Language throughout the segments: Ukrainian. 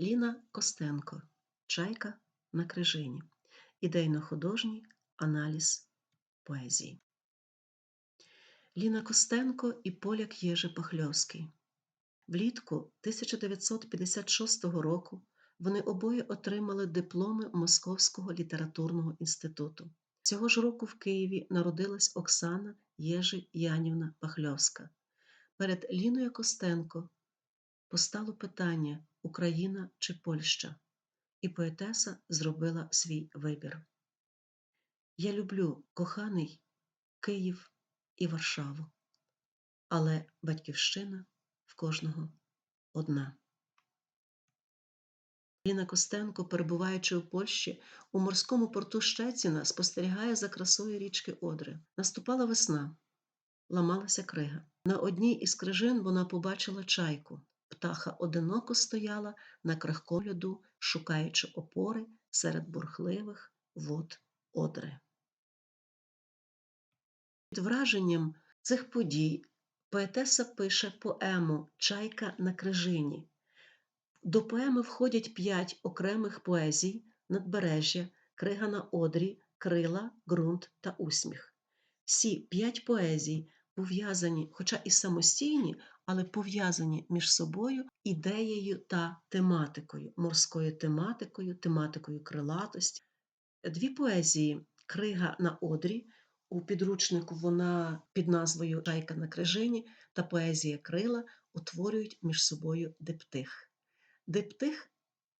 Ліна Костенко Чайка на крижині. Ідейно-художній аналіз поезії. Ліна Костенко і поляк Єжи Пахльовський. Влітку 1956 року вони обоє отримали дипломи Московського літературного інституту. Цього ж року в Києві народилась Оксана Єжи Янівна Пахльовська. Перед Ліною Костенко постало питання Україна чи Польща, і поетеса зробила свій вибір. Я люблю коханий Київ і Варшаву, але батьківщина в кожного одна. Ліна Костенко, перебуваючи у Польщі, у морському порту Щеціна спостерігає за красою річки Одри. Наступала весна, ламалася крига. На одній із крижин вона побачила чайку. Птаха одиноко стояла на крихкому льоду, шукаючи опори серед бурхливих вод Одри. Під враженням цих подій поетеса пише поему Чайка на крижині. До поеми входять п'ять окремих поезій надбережжя, крига на одрі, крила, ґрунт та усміх. Всі п'ять поезій пов'язані, хоча і самостійні, але пов'язані між собою ідеєю та тематикою, морською тематикою, тематикою крилатості. Дві поезії Крига на одрі. У підручнику вона під назвою Чайка на крижині та поезія крила утворюють між собою диптих. Диптих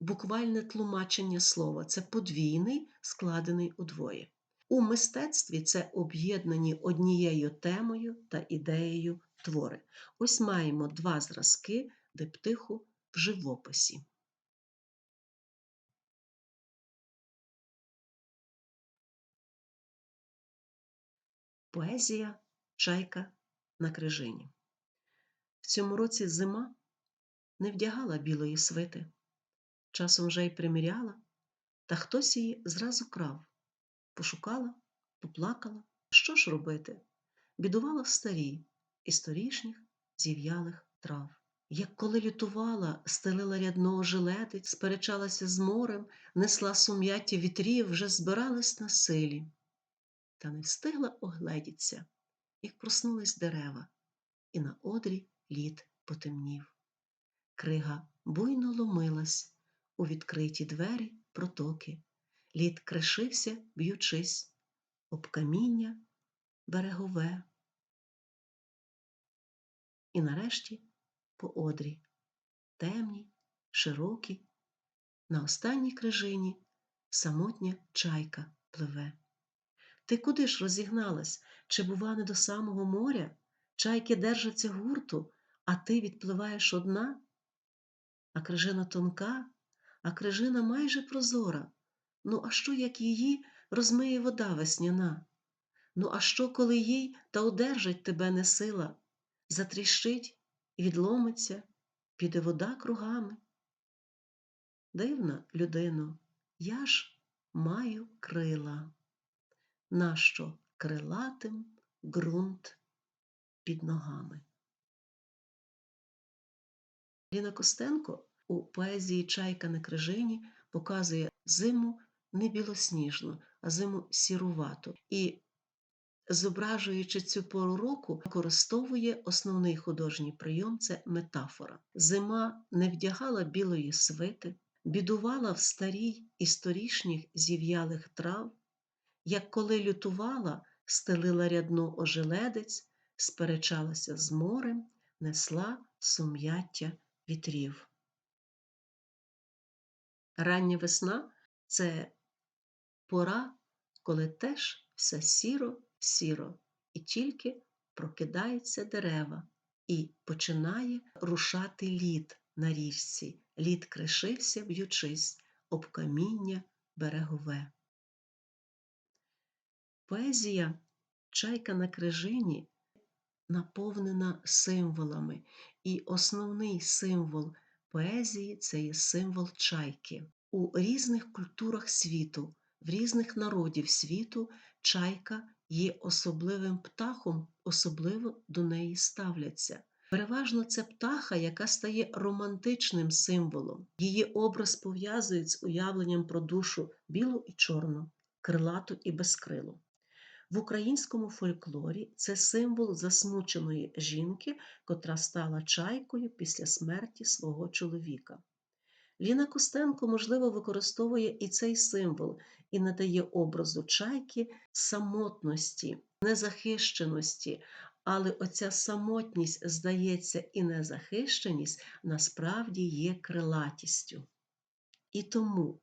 буквальне тлумачення слова це подвійний, складений удвоє. У мистецтві це об'єднані однією темою та ідеєю твори. Ось маємо два зразки диптиху в живописі. Поезія Чайка на крижині. В цьому році зима не вдягала білої свити, часом вже й приміряла, та хтось її зразу крав, пошукала, поплакала. Що ж робити? Бідувала в старій, історичних зів'ялих трав. Як коли лютувала, стелила рядного жилети, сперечалася з морем, несла сум'яття вітрів, вже збиралась на силі та не встигла огледіться, як проснулись дерева, і на одрі лід потемнів. Крига буйно ломилась у відкриті двері протоки, лід кришився, б'ючись, об каміння берегове. І нарешті по одрі, темні, широкі, на останній крижині самотня чайка пливе. Ти куди ж розігналась? Чи, бува, не до самого моря? Чайки держаться гурту, а ти відпливаєш одна? А крижина тонка, а крижина майже прозора. Ну, а що, як її розмиє вода весняна? Ну, а що, коли їй та одержать тебе не сила? Затріщить відломиться, піде вода кругами. Дивна, людино, я ж маю крила нащо крилатим ґрунт під ногами. Ліна Костенко у поезії Чайка на крижині показує зиму не білосніжну, а зиму сірувату. І, зображуючи цю пору року, використовує основний художній прийом це метафора. Зима не вдягала білої свити, бідувала в старій історичних зів'ялих трав, як коли лютувала, стелила рядну ожеледець, сперечалася з морем, несла сум'яття вітрів. Рання весна це пора, коли теж все сіро-сіро, і тільки прокидаються дерева, і починає рушати лід на річці. Лід кришився, б'ючись об каміння берегове. Поезія Чайка на крижині наповнена символами, і основний символ поезії це є символ чайки. У різних культурах світу, в різних народів світу чайка є особливим птахом, особливо до неї ставляться. Переважно це птаха, яка стає романтичним символом. Її образ пов'язують з уявленням про душу білу і чорну, крилату і безкрилу. В українському фольклорі це символ засмученої жінки, котра стала чайкою після смерті свого чоловіка. Ліна Костенко, можливо, використовує і цей символ і надає образу чайки самотності, незахищеності, але оця самотність, здається, і незахищеність насправді є крилатістю. І тому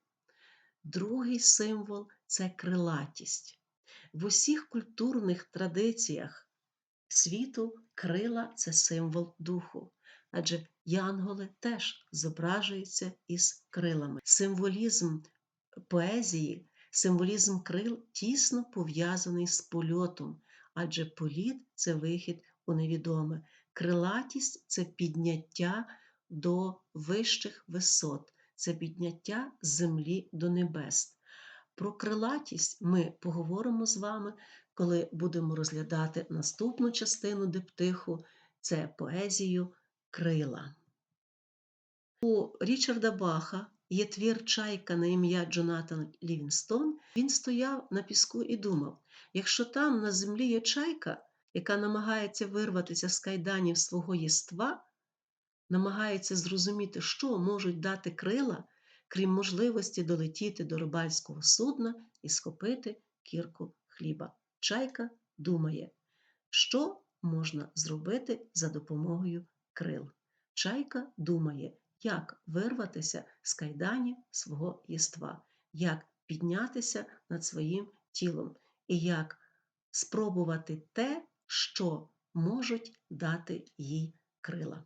другий символ це крилатість. В усіх культурних традиціях світу крила це символ духу, адже янголи теж зображуються із крилами. Символізм поезії, символізм крил тісно пов'язаний з польотом, адже політ це вихід у невідоме. Крилатість це підняття до вищих висот, це підняття з землі до небес. Про крилатість ми поговоримо з вами, коли будемо розглядати наступну частину диптиху це поезію Крила. У Річарда Баха є твір Чайка на ім'я Джонатан Лівінстон. Він стояв на піску і думав: якщо там на землі є чайка, яка намагається вирватися з кайданів свого єства, намагається зрозуміти, що можуть дати крила, крім можливості долетіти до рибальського судна і схопити кірку хліба. Чайка думає, що можна зробити за допомогою крил. Чайка думає, як вирватися з кайдані свого єства, як піднятися над своїм тілом і як спробувати те, що можуть дати їй крила.